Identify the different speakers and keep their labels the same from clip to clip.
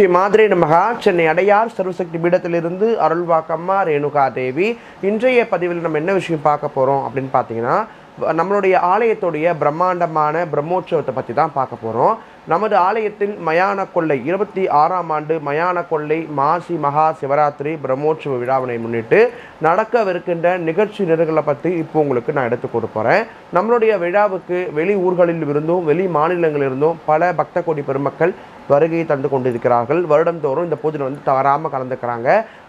Speaker 1: ஸ்ரீ மாதிரி மகா சென்னை அடையார் சர்வசக்தி பீடத்திலிருந்து அருள்வாக்கம்மா ரேணுகா தேவி இன்றைய பதிவில் நம்ம என்ன விஷயம் பார்க்க போகிறோம் அப்படின்னு பார்த்தீங்கன்னா நம்மளுடைய ஆலயத்துடைய பிரம்மாண்டமான பிரம்மோற்சவத்தை பற்றி தான் பார்க்க போகிறோம் நமது ஆலயத்தில் மயான கொள்ளை இருபத்தி ஆறாம் ஆண்டு மயான கொள்ளை மாசி மகா சிவராத்திரி பிரம்மோற்சவ விழாவினை முன்னிட்டு நடக்கவிருக்கின்ற நிகழ்ச்சி நிறுகளை பற்றி இப்போ உங்களுக்கு நான் எடுத்து கொடுப்போறேன் நம்மளுடைய விழாவுக்கு வெளி ஊர்களில் இருந்தும் வெளி மாநிலங்களிலிருந்தும் பல பக்த கோடி பெருமக்கள் வருகையை தந்து கொண்டிருக்கிறார்கள். வருடந்தோறும் இந்த பூஜை வந்து தவறாமல் கலந்துக்கிறாங்க.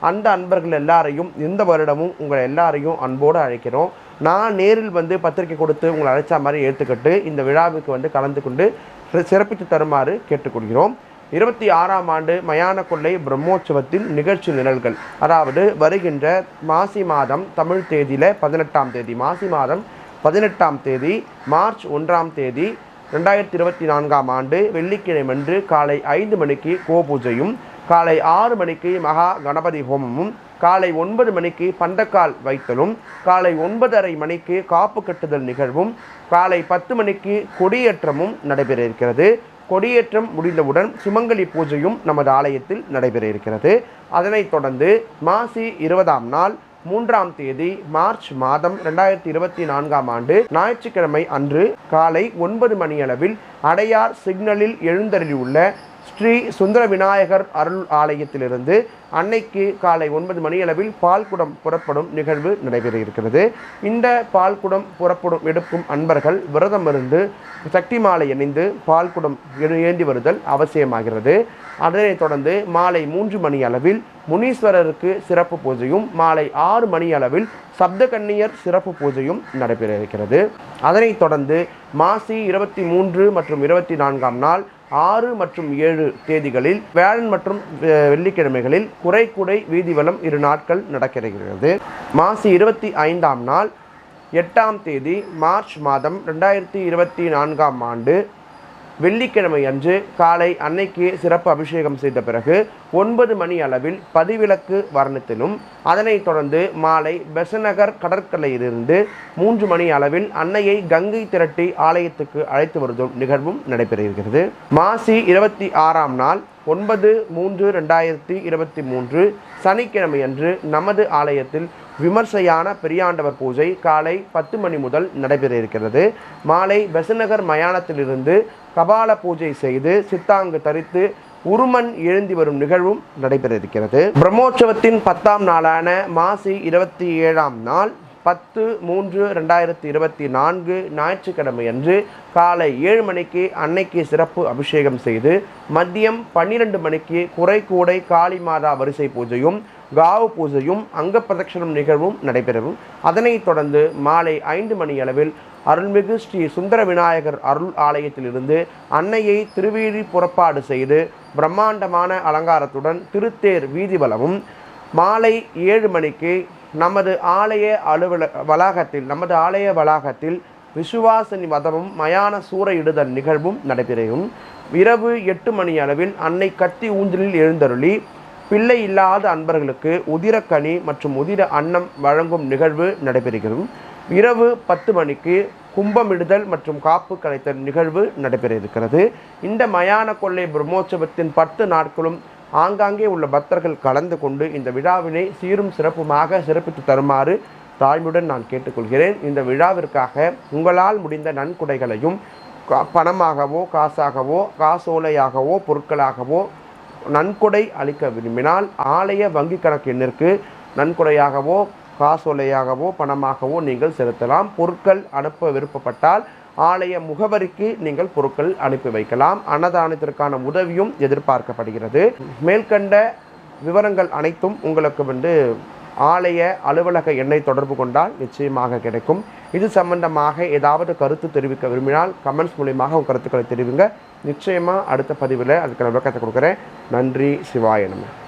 Speaker 1: அந்த அன்பர்கள் எல்லாரையும் இந்த வருடமும் உங்களை எல்லாரையும் அன்போடு அழைக்கிறோம். நான் நேரில் வந்து பத்திரிக்கை கொடுத்து உங்களை அழைச்ச மாதிரி ஏற்றுக்கிட்டு இந்த விழாவுக்கு வந்து கலந்து கொண்டு சிறப்பித்து தருமாறு கேட்டுக்கொள்கிறோம். இருபத்தி ஆறாம் ஆண்டு மயான கொள்ளை பிரம்மோற்சவத்தின் நிகழ்ச்சி நிரல்கள். அதாவது வருகின்ற மாசி மாதம் தமிழ் தேதியில் பதினெட்டாம் தேதி மாசி மாதம் பதினெட்டாம் தேதி மார்ச் ஒன்றாம் தேதி ரெண்டாயிரத்தி இருபத்தி நான்காம் ஆண்டு வெள்ளிக்கிழமை அன்று காலை ஐந்து மணிக்கு கோபூஜையும் காலை ஆறு மணிக்கு மகா கணபதி ஹோமமும் காலை ஒன்பது மணிக்கு பண்டக்கால் வைத்தலும் காலை ஒன்பதரை மணிக்கு காப்பு கட்டுதல் நிகழ்வும் காலை பத்து மணிக்கு கொடியேற்றமும் நடைபெற இருக்கிறது கொடியேற்றம் முடிந்தவுடன் சுமங்கலி பூஜையும் நமது ஆலயத்தில் நடைபெற இருக்கிறது அதனைத் தொடர்ந்து மாசி இருபதாம் நாள் மூன்றாம் தேதி மார்ச் மாதம் ரெண்டாயிரத்தி இருபத்தி நான்காம் ஆண்டு ஞாயிற்றுக்கிழமை அன்று காலை ஒன்பது மணியளவில் அடையார் சிக்னலில் எழுந்தருளியுள்ள ஸ்ரீ சுந்தர விநாயகர் அருள் ஆலயத்திலிருந்து அன்னைக்கு காலை ஒன்பது மணியளவில் பால்குடம் புறப்படும் நிகழ்வு நடைபெற இருக்கிறது இந்த பால்குடம் புறப்படும் எடுக்கும் அன்பர்கள் விரதம் இருந்து சக்தி மாலை அணிந்து பால்குடம் ஏந்தி வருதல் அவசியமாகிறது. அதனைத் தொடர்ந்து மாலை மூன்று மணி அளவில் முனீஸ்வரருக்கு சிறப்பு பூஜையும் மாலை ஆறு மணி அளவில் சப்த கன்னியர் சிறப்பு பூஜையும் நடைபெற இருக்கிறது அதனைத் தொடர்ந்து மாசி இருபத்தி மூன்று மற்றும் இருபத்தி நான்காம் நாள் ஆறு மற்றும் ஏழு தேதிகளில் வேளன் மற்றும் வெள்ளிக்கிழமைகளில் குறைக்குடை வீதிவலம் இரு நாட்கள் நடக்கிறது. மாசி இருபத்தி ஐந்தாம் நாள் எட்டாம் தேதி மார்ச் மாதம் ரெண்டாயிரத்தி இருபத்தி நான்காம் ஆண்டு வெள்ளிக்கிழமை அன்று காலை அன்னைக்கு சிறப்பு அபிஷேகம் செய்த பிறகு ஒன்பது மணி அளவில் பதிவிலக்கு வர்ணத்திலும் அதனைத் தொடர்ந்து மாலை பெசநகர் கடற்கரையிலிருந்து மூன்று மணி அளவில் அன்னையை கங்கை திரட்டி ஆலயத்துக்கு அழைத்து வருதும் நிகழ்வும் நடைபெறுகிறது மாசி இருபத்தி ஆறாம் நாள் ஒன்பது மூன்று ரெண்டாயிரத்தி இருபத்தி மூன்று சனிக்கிழமை அன்று நமது ஆலயத்தில் விமர்சையான பெரியாண்டவர் பூஜை காலை பத்து மணி முதல் நடைபெற இருக்கிறது. மாலை பெசநகர் மயானத்திலிருந்து கபால பூஜை செய்து சித்தாங்கு தரித்து உருமன் எழுந்தி வரும் நிகழ்வும் நடைபெற இருக்கிறது. பிரம்மோற்சவத்தின் பத்தாம் நாளான மாசி இருபத்தி ஏழாம் நாள் பத்து மூன்று ரெண்டாயிரத்தி இருபத்தி நான்கு ஞாயிற்றுக்கிழமை அன்று காலை ஏழு மணிக்கு அன்னைக்கு சிறப்பு அபிஷேகம் செய்து மதியம் பன்னிரண்டு மணிக்கு குறைகூடை காளி மாதா வரிசை பூஜையும் காவு பூஜையும் அங்க பிரதட்சணம் நிகழ்வும் நடைபெறும். அதனைத் தொடர்ந்து மாலை ஐந்து மணி அளவில் அருள்மிகு ஸ்ரீ சுந்தர விநாயகர் அருள் ஆலயத்திலிருந்து அன்னையை திருவீழி புறப்பாடு செய்து பிரம்மாண்டமான அலங்காரத்துடன் திருத்தேர் வீதி வளமும் மாலை ஏழு மணிக்கு நமது ஆலய அலுவல வளாகத்தில் நமது ஆலய வளாகத்தில் விசுவாசனி மதமும் மயான சூறையிடுதல் நிகழ்வும் நடைபெறும். இரவு எட்டு மணி அளவில் அன்னை கத்தி ஊஞ்சலில் எழுந்தருளி பிள்ளை இல்லாத அன்பர்களுக்கு உதிரக்கனி மற்றும் உதிர அன்னம் வழங்கும் நிகழ்வு நடைபெறுகிறது. இரவு பத்து மணிக்கு கும்பமிடுதல் மற்றும் காப்பு கலைத்தல் நிகழ்வு நடைபெற இருக்கிறது. இந்த மயான கொள்ளை பிரம்மோற்சவத்தின் பத்து நாட்களும் ஆங்காங்கே உள்ள பக்தர்கள் கலந்து கொண்டு இந்த விழாவினை சீரும் சிறப்புமாக சிறப்பித்து தருமாறு தாழ்மையுடன் நான் கேட்டுக்கொள்கிறேன். இந்த விழாவிற்காக உங்களால் முடிந்த நன்கொடைகளையும் பணமாகவோ காசாகவோ காசோலையாகவோ பொருட்களாகவோ நன்கொடை அளிக்க விரும்பினால் ஆலய வங்கி கணக்கு எண்ணிற்கு நன்கொடையாகவோ காசோலையாகவோ பணமாகவோ நீங்கள் செலுத்தலாம். பொருட்கள் அனுப்ப விருப்பப்பட்டால் ஆலய முகவரிக்கு நீங்கள் பொருட்கள் அனுப்பி வைக்கலாம். அன்னதானத்திற்கான உதவியும் எதிர்பார்க்கப்படுகிறது. மேற்கண்ட விவரங்கள் அனைத்தும் உங்களுக்கு வந்து ஆலய அலுவலக எண்ணை தொடர்பு கொண்டால் நிச்சயமாக கிடைக்கும். இது சம்பந்தமாக ஏதாவது கருத்து தெரிவிக்க விரும்பினால் கமெண்ட்ஸ் மூலியமாக உங்கள் கருத்துக்களை தெரிவிங்க. நிச்சயமாக அடுத்த பதிவில் அதுக்கான விளக்கத்தை கொடுக்குறேன். நன்றி. சிவாய நம்ம